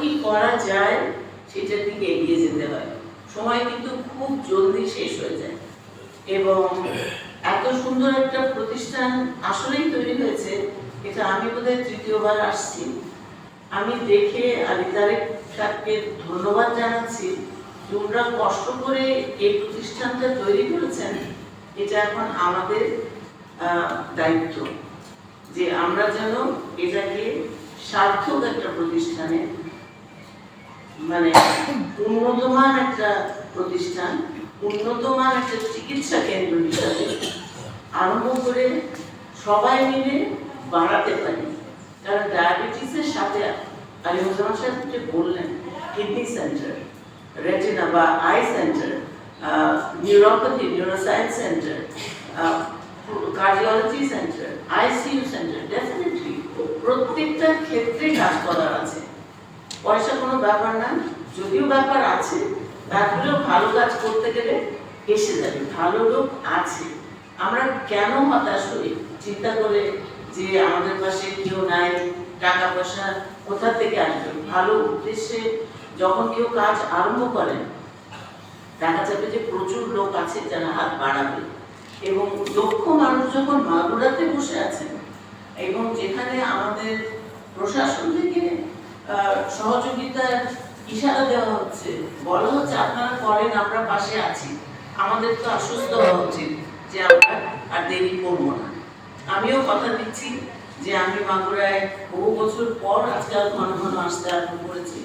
কি করা যায় সেটার দিকে এগিয়ে যেতে হয়। সময় কিন্তু খুব জলদি শেষ হয়ে যায়। এবং এত সুন্দর একটা প্রতিষ্ঠান আসলেই তৈরি হয়েছে, এটা আমি বোধহয় তৃতীয়বার আসছি। আমি দেখে আলী তারেক সাহেবকে ধন্যবাদ জানাচ্ছি তোমরা কষ্ট করে এই প্রতিষ্ঠানটা তৈরি করেছেন, এটা এখন আমাদের দায়িত্ব। যে আমরা যেন এটাকে সার্থক একটা প্রতিষ্ঠানে মানে উন্নতমান একটা প্রতিষ্ঠান, উন্নতমান একটা চিকিৎসা কেন্দ্র হিসাবে আরম্ভ করে সবাই মিলে বাড়াতে পারি। কারণ ডায়াবেটিসের সাথে আলিমুজ্জামান সাহেব যে বললেন, কিডনি সেন্টার, রেটিনা বা eye centre neuropathy, neuroscience centre cardiology centre ICU centre, definitely প্রত্যেকটা ক্ষেত্রে কাজ আছে। পয়সা কোনো ব্যাপার না, যদিও ব্যাপার আছে তারপরেও ভালো কাজ করতে গেলে এসে যাবে, ভালো লোক আছে। আমরা কেন হতাশ হই? চিন্তা করে যে আমাদের পাশে কেউ নাই টাকা পয়সা কোথা থেকে আসবে? ভালো উদ্দেশ্যে যখন কেউ কাজ আরম্ভ করেন, দেখা যাবে যে প্রচুর লোক আছে যারা হাত বাড়াবে। এবং দক্ষ মানুষ যখন মাগুরাতে বসে আছেন, এবং যেখানে আমাদের প্রশাসন থেকে সহযোগিতার ইশারা দেওয়া হচ্ছে। বলা হচ্ছে আপনারা করেন, আমরা পাশে আছি। আমাদের তো আশ্বস্ত হওয়া উচিত যে আমরা আর দেরি করব না। আমিও কথা দিচ্ছি যে আমি মাগুরায় বহু বছর পর আজকাল ঘন ঘন আসতে আরম্ভ করেছি।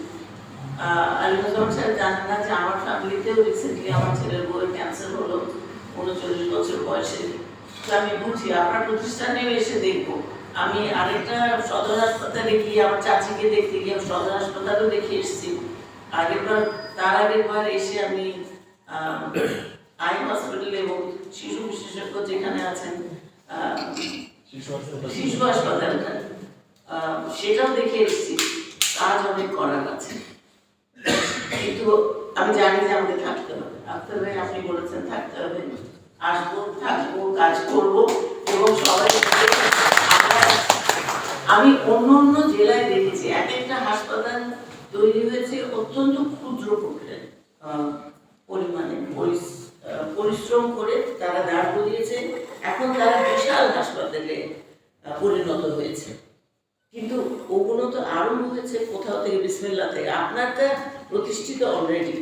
আলিমুজ্জামান সাহেব জানেন না যে আমার ফ্যামিলিতেও রিসেন্টলি আমার ছেলের বউয়ের ক্যান্সার হলো, উনচল্লিশ বছর বয়সে। তো আমি বুঝি, আপনার প্রতিষ্ঠানেও এসে দেখব। আমি আরেকটা সদর হাসপাতালে গিয়ে আমার চাচিকে দেখতে গিয়ে আমি সদর হাসপাতালেও দেখে এসেছি। আগেরবার তার আগেরবার এসে আমি আই হসপিটাল এবং শিশু বিশেষজ্ঞ যেখানে আছেন শিশু হাসপাতালটা সেটাও দেখে এসেছি। কাজ অনেক করার আছে কিন্তু আমি জানি যে আমাদের থাকতে হবে। থাকতে হবে আপনি বলেছেন থাকতে হবে। আসব থাকব কাজ করব এবং সবাই আমি অন্য অন্য জেলায় দেখেছি, এক একটা হাসপাতাল তৈরি হয়েছে অত্যন্ত ক্ষুদ্র পরিমাণে পরিশ্রম করে তারা দাঁড় করিয়েছে। এখন তারা বিশাল হাসপাতালে পরিণত হয়েছে। কিন্তু ওগুলো তো আরম্ভ হয়েছে কোথাও থেকে বিসমিল্লা থেকে। আপনারটা প্রতিষ্ঠিত অলরেডি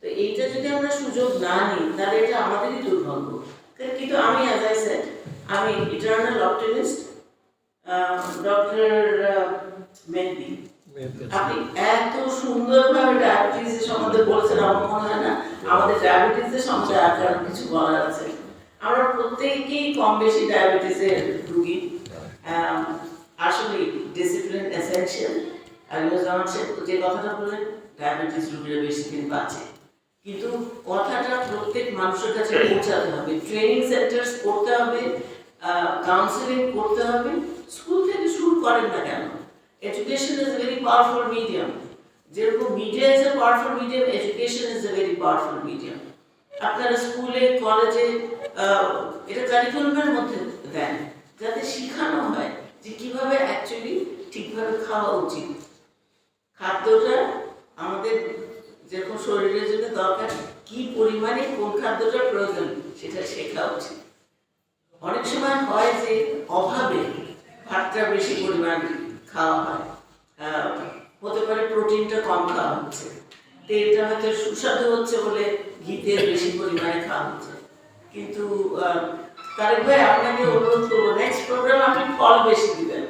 তো এইটা যদি আমরা সুযোগ না নিই, তাহলে এটা আমাদেরই দুর্ভাগ্য। কিন্তু আমি অ্যাজ আই সেড আমি ইটার্নাল অপটিমিস্ট ডক্টর মেহেদি। আপনি এত সুন্দরভাবে ডায়াবেটিস সম্বন্ধে বলেছেন আমার মনে হয় না আমাদের ডায়াবেটিসের সম্বন্ধে আর কিছু বলার আছে। আমরা প্রত্যেকেই কম বেশি ডায়াবেটিসের রুগী। আসলে ডিসিপ্লিন এসেনশিয়াল আর জামান সাহেব যে কথাটা বললেন ডায়াবেটিস রুগীরা বেশি দিন বাঁচে। কিন্তু কথাটা প্রত্যেক মানুষের কাছে পৌঁছাতে হবে। ট্রেনিং সেন্টার করতে হবে। কাউন্সিলিং করতে হবে স্কুল থেকে শুরু করেন না কেন? Education is a very powerful medium যেরকম media is a powerful medium education is a very powerful medium আপনারা স্কুলে কলেজে এটা কারিকুলামের মধ্যে দেন, যাতে শেখানো হয় যে কীভাবে অ্যাকচুয়ালি ঠিকভাবে খাওয়া উচিত। খাদ্যটা আমাদের যেরকম শরীরের জন্য দরকার, কি পরিমাণে কোন খাদ্যটা প্রয়োজন, সেটা শেখা উচিত। অনেক সময় হয় যে অভাবে ভাতটা বেশি পরিমাণ খাওয়া হয়। হতে পারে প্রোটিনটা কম খাওয়া হচ্ছে। তেলটা হয়তো সুস্বাদু হচ্ছে বলে ঘিতে বেশি পরিমাণে খাওয়া হচ্ছে। কিন্তু তারেক ভাই, আপনাকে অনুরোধ করব নেক্সট প্রোগ্রাম আপনি ফল বেশি দিবেন।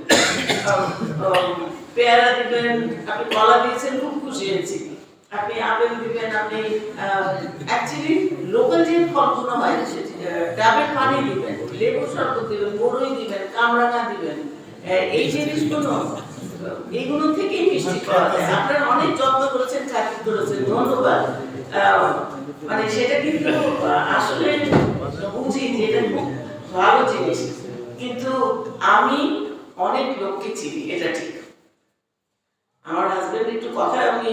পেয়ারা দিবেন, আপনি কলা দিয়েছেন, খুব খুশি হয়েছি। আপনি আপেল দিবেন, আপনি অ্যাকচুয়ালি লোকাল যে ফলগুলো হয় ডাবের পানি দিবেন লেবুর শরবত দিবেন বড়ই দিবেন কামরাঙা দিবেন এই জিনিসগুলো এইগুলো থেকেই মিষ্টি পাওয়া যায়। আপনারা অনেক যত্ন করেছেন চাকরি করেছেন ধন্যবাদ। মানে সেটা কিন্তু আসলে বুঝি যে এটা খুব ভালো জিনিস। কিন্তু আমি অনেক লোককে চিনি এটা ঠিক। আমার হাজবেন্ড একটু কথা উম,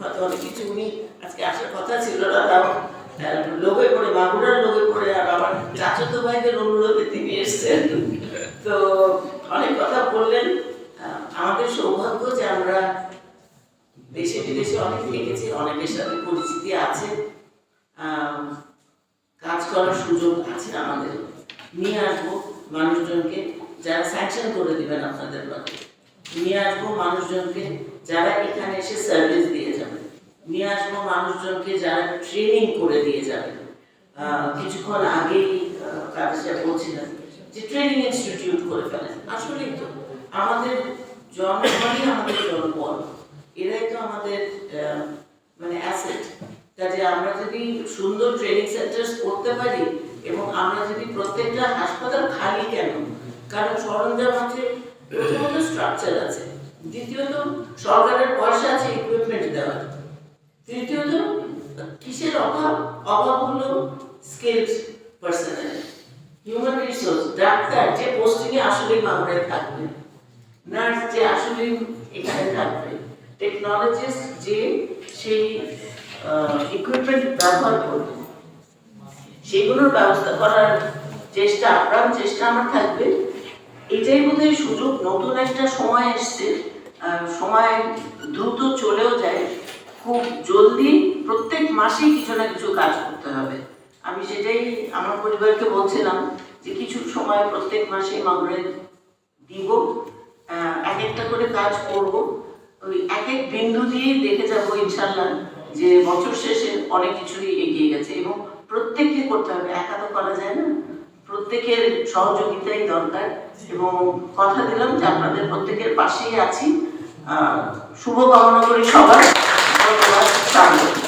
হয়তো অনেক কিছু উনি আজকে আসার কথা ছিল না তাও লোকে পড়ে বাবুরার লোকে পড়ে, আর আমার চাচাতো ভাইদের অনুরোধে তিনি এসছেন। তো অনেক কথা বললেন। আমাদের সৌভাগ্য যে আমরা দেশে বিদেশে অনেক দেখেছি, অনেকের সাথে পরিচিতি আছে। কাজ করার সুযোগ আছে আমাদের। নিয়ে আসব মানুষজনকে, যারা স্যাংশন করে দিবেন আপনাদের ব্লকে নিয়ে আসব মানুষজনকে, যারা এখানে এসে সার্ভিস দিয়ে যাবেন। নিয়ে আসব মানুষজনকে যারা ট্রেনিং করে দিয়ে আহ, কিছুক্ষণ আগেই কাজটা বলছিলেন যে ট্রেনিং ইনস্টিটিউট করে ফেলেন। আসলেই তো আমাদের জনগণই আমাদের জনবল। এরাই তো আমাদের মানে অ্যাসেট কাজে আমরা যদি সুন্দর ট্রেনিং সেন্টার করতে পারি এবং আমরা যদি প্রত্যেকটা হাসপাতাল খালি কেন? কারণ সরঞ্জাম আছে প্রথমত স্ট্রাকচার আছে। দ্বিতীয়ত সরকারের পয়সা আছে ইকুইপমেন্ট দেওয়ার। তৃতীয়ত কিসের অভাব? অভাব হলো স্কিলড পার্সোনাল হিউম্যান রিসোর্স ডাক্তার যে পোস্টিংয়ে আসলেই মামলায় থাকবে নার্স যে আসলে এখানে থাকবে টেকনোলজিস্ট যে সেই ইকুইপমেন্ট ব্যবহার করবে, সেগুলোর ব্যবস্থা করার চেষ্টা, আপ্রাণ চেষ্টা আমার থাকবে। এটাই বোধহয় সুযোগ, নতুন একটা সময় এসছে সময় দ্রুত চলেও যায়। খুব জলদি প্রত্যেক মাসেই কিছু না কিছু কাজ করতে হবে। আমি সেটাই আমার পরিবারকে বলছিলাম যে কিছু সময় প্রত্যেক মাসে মাগুরে দিব। এক একটা করে কাজ করব। ওই এক এক বিন্দু দিয়ে দেখে যাব ইনশাল্লাহ যে বছর শেষে অনেক কিছুই এগিয়ে গেছে এবং প্রত্যেককে করতে হবে। একা তো করা যায় না। প্রত্যেকের সহযোগিতাই দরকার এবং কথা দিলাম যে আপনাদের প্রত্যেকের পাশেই আছি। শুভকামনা করি সবার। ধন্যবাদ স্বাগত